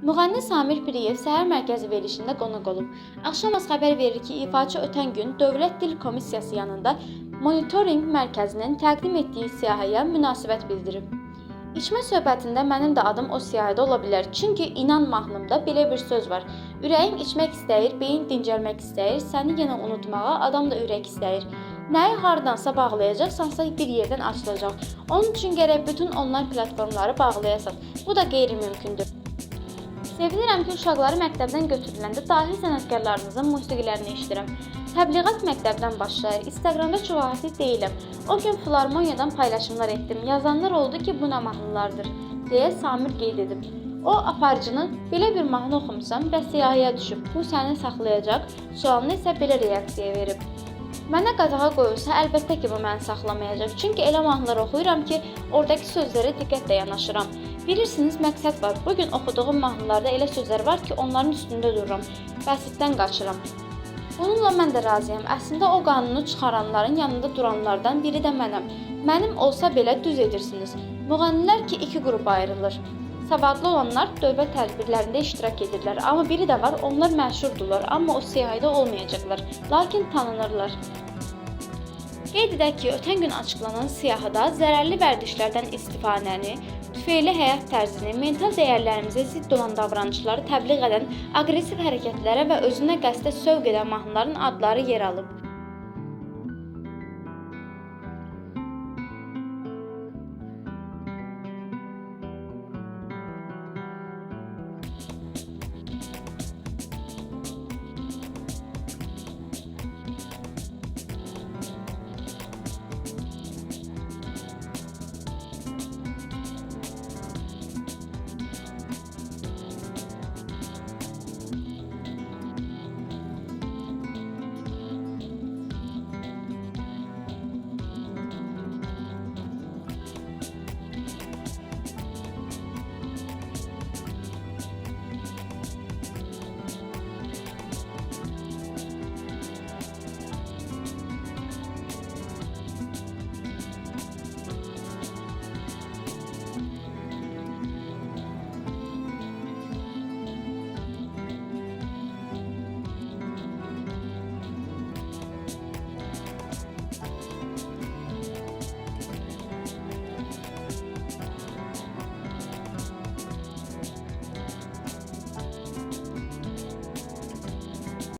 Müğənni Samir Piriyev səhər mərkəzi verilişində qonaq olub. Axşamaz xəbər verir ki, ifaçı ötən gün Dövlət Dil Komissiyası yanında monitorinq mərkəzinin təqdim etdiyi siyahıya münasibət bildirib. İçmə söhbətində mənim də adım o siyahıda ola bilər. Çünki inan mahnımda belə bir söz var. Ürəyim içmək istəyir, beyin dincəlmək istəyir, səni yenə unutmağa adam da ürək istəyir. Nəyi hardansa bağlayacaqsansa bir yerdən açılacaq. Onun üçün gərək bütün onlayn platformları bağlayasan. Bu da qeyri-mümkündür. Sevinirəm ki, uşaqları məktəbdən götürüləndə dahi sənətkarlarımızın musiqilərini eşidirəm. Təbliğat məktəbdən başlayır. Instagramda aktiv deyiləm. O gün filarmoniyadan paylaşımlar etdim. Yazanlar oldu ki, bu nə mahnılardır, deyə Samir qeyd edib. O aparıcının belə bir mahnı oxumusan və siyahıya düşüb. Bu səni saxlayacaq. Sualına isə belə reaksiya verib. Mənə qadağa qoyulsa, əlbəttə ki, bu məni saxlamayacaq. Çünki elə mahnılar oxuyuram ki, oradakı sözlərə diqqətlə yanaşıram. Bilirsiniz, məqsəd var. Bu gün oxuduğum mahnılarda elə sözlər var ki, onların üstündə dururam. Bəsitdən qaçıram. Bununla mən də razıyam. Əslində o qanunu çıxaranların yanında duranlardan biri də mənəm. Mənim olsa belə düz edirsiniz. Müğənnilər ki, iki qrupa ayrılır. Savadlı olanlar dövlət tədbirlərində iştirak edirlər, amma biri də var, onlar məşhurdurlar, amma o siyahıda olmayacaqlar, lakin tanınırlar. Qeyd edək ki, ötən gün açıqlanan siyahıda zərərli vərdişlərdən istifadəni, tüfeyli həyat tərzini, mental dəyərlərimizə zidd olan davranışları təbliğ edən aqressiv hərəkətlərə və özünə qəsdə sövq edən mahnıların adları yer alıb.